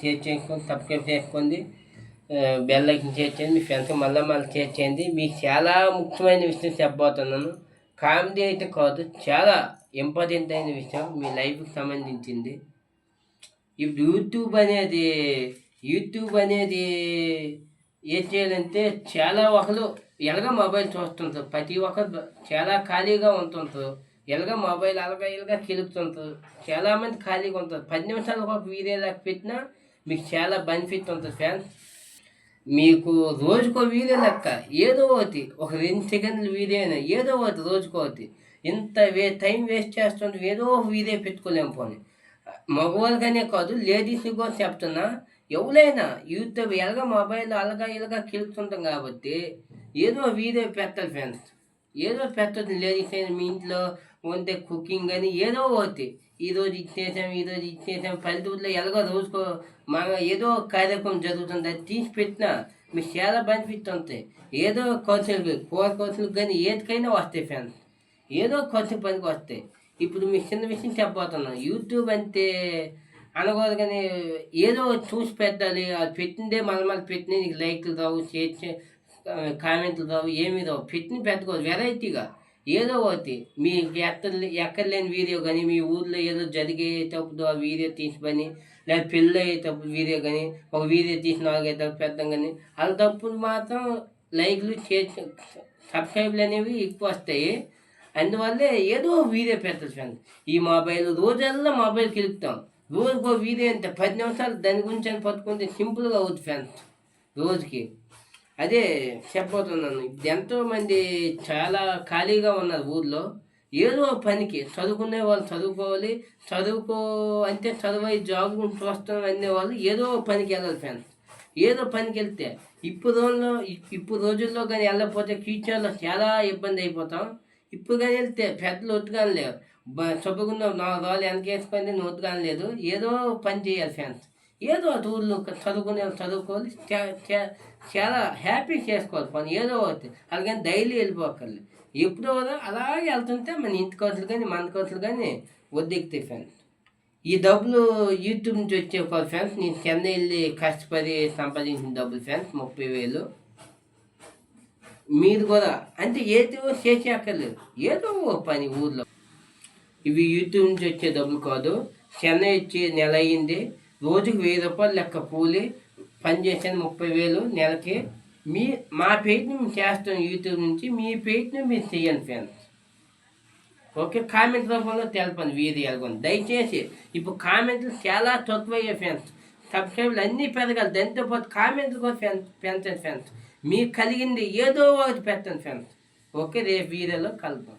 Share చేసుకోండి subscribe చేసుకోండి bell icon చేర్చండి మీ ఫ్రెండ్స్ మళ్ళీ మళ్ళీ చేర్చేయండి మీకు చాలా ముఖ్యమైన విషయం చెప్పబోతున్నాను. కామెడీ అయితే కాదు చాలా ఇంపార్టెంట్ అయిన విషయం మీ లైఫ్కి సంబంధించింది. ఇప్పుడు యూట్యూబ్ అనేది యూట్యూబ్ అనేది ఏం చేయాలంటే చాలా ఒకరు ఎలాగ మొబైల్ చూస్తుంటారు ప్రతి ఒక్కరు చాలా ఖాళీగా ఉంటుంటారు ఎలాగ మొబైల్ అలాగ ఇలాగ కిలుపుతుంటారు చాలామంది ఖాళీగా ఉంటారు. పది నిమిషాలు ఒక వీడియో లాగా పెట్టినా మీకు చాలా బెనిఫిట్ ఉంటుంది ఫ్యాన్స్ మీకు రోజుకో వీడియో లెక్క ఏదో ఒకటి ఒక రెండు సెకండ్ల వీడియో అయినా ఏదో ఒకటి రోజుకో ఒకటి. ఇంత వే టైం వేస్ట్ చేస్తుంటే ఏదో ఒక వీడియో పెట్టుకోలేము పోనీ. మగవాళ్ళకనే కాదు లేడీస్ని కూడా చెప్తున్నా. ఎవరైనా యూట్యూబ్ ఎలాగ మొబైల్ అలాగా ఇలాగా కిలుపుతుంటాం కాబట్టి ఏదో వీడియో పెట్టాలి ఫ్రెండ్స్ ఏదో పెట్టదు లేడీస్ అయినా మీ ఇంట్లో ఉంటే కుకింగ్ అని ఏదో పోతే ఈరోజు ఇచ్చేసాం ఈరోజు ఇచ్చేసాం పల్లెటూరులో ఎలాగో రోజుకో మన ఏదో కార్యక్రమం జరుగుతుంది అది తీసి పెట్టినా మీకు చాలా బెనిఫిట్ ఉంటాయి. ఏదో ఖర్చులు కూర ఖర్చులు కానీ ఏదికైనా వస్తాయి ఫ్యాన్స్ ఏదో ఖర్చు పనికి వస్తాయి. ఇప్పుడు మీకు చిన్న విషయం చెప్పబోతున్నాను. యూట్యూబ్ అంటే అనకూడదు కానీ ఏదో చూసి పెట్టాలి. అది పెట్టిందే మళ్ళీ మళ్ళీ పెట్టిన నీకు లైక్లు రావు షేర్ కామెంట్లు రావు ఏమీ రావు పెట్టిన పెట్టుకోదు వెరైటీగా. ఏదో ఒకటి. మీకు ఎక్కడ ఎక్కడ లేని వీడియో కానీ మీ ఊర్లో ఏదో జరిగేటప్పుడు ఆ వీడియో తీసి పని లేదా పెళ్ళి అయ్యేటప్పుడు వీడియో కానీ ఒక వీడియో తీసిన వాళ్ళకి పెడతాం కానీ అలాంటప్పుడు మాత్రం లైక్లు చే సబ్స్క్రైబ్లు అనేవి ఎక్కువ వస్తాయి. అందువల్లే ఏదో వీడియో పెడతారు ఫ్రెండ్స్. ఈ మొబైల్ రోజల్లా మొబైల్ కిలుపుతాం. రోజుకో వీడియో అంటే పది నిమిషాలు దాని గురించి అని పట్టుకుంటే సింపుల్గా అవుతుంది ఫ్రెండ్స్. రోజుకి. అదే చెప్పబోతున్నాను ఎంతోమంది చాలా ఖాళీగా ఉన్నారు ఊర్లో. ఏదో పనికి చదువుకునే వాళ్ళు చదువుకోవాలి. చదువుకో అంటే చదువు జాబ్ చూస్తాం అనే వాళ్ళు ఏదో పనికి వెళ్ళాలి ఫ్రెండ్స్. ఏదో పనికి వెళ్తే ఇప్పుడు రోజుల్లో ఇప్పుడు రోజుల్లో కానీ వెళ్ళకపోతే ఫ్యూచర్లో చాలా ఇబ్బంది అయిపోతాం. ఇప్పుడు కానీ వెళ్తే పెద్దలు ఒట్టుగాని లేవు చదువుకున్న నాలుగు రోజులు వెనక వేసుకొని నువ్వు లేదు ఏదో పని చేయాలి ఫ్రెండ్స్. ఏదో ఒకటి ఊళ్ళో చదువుకునే వాళ్ళు చదువుకోవాలి చాలా హ్యాపీ చేసుకోవాలి పని. ఏదో ఒకటి. అలాగని డైలీ వెళ్ళిపోకర్లేదు ఎప్పుడో అలాగే వెళ్తుంటే మన ఇంటి ఖర్చులు కానీ మన ఖర్చులు కానీ వద్దెక్కుతాయి ఫ్రెండ్స్ ఈ డబ్బులు యూట్యూబ్ నుంచి వచ్చే కాదు ఫ్రెండ్స్ నేను చెన్నై వెళ్ళి కష్టపడి సంపాదించిన డబ్బులు ఫ్రెండ్స్ ముప్పై వేలు. మీరు కూడా అంటే ఏదో చేసి అక్కర్లేదు ఏదో ఒక పని ఊర్లో. ఇవి యూట్యూబ్ నుంచి వచ్చే డబ్బులు కాదు. చెన్నై వచ్చి నెల అయ్యింది రోజుకి వెయ్యి రూపాయలు లెక్క కూలి పనిచేసాను ముప్పై వేలు నెలకి. మీ మా పేజ్ని మేము చేస్తాం యూట్యూబ్ నుంచి మీ పేజ్ని మీరు చేయండి ఫ్రెండ్స్ ఓకే కామెంట్ రూపంలో తెలపండి వీడియోలు ఎలగొని దయచేసి ఇప్పుడు కామెంట్లు చాలా తక్కువ అయ్యాయి ఫ్రెండ్స్ సబ్స్క్రైబ్లు అన్నీ పెరగాలి. దాంతో పాటు కామెంట్లు కూడా ఫ్రెండ్స్ పెంచండి ఫ్రెండ్స్ మీకు కలిగింది ఏదో ఒకటి పెట్టండి ఫ్రెండ్స్ ఓకే రేపు వీడియోలో కలుద్దాం.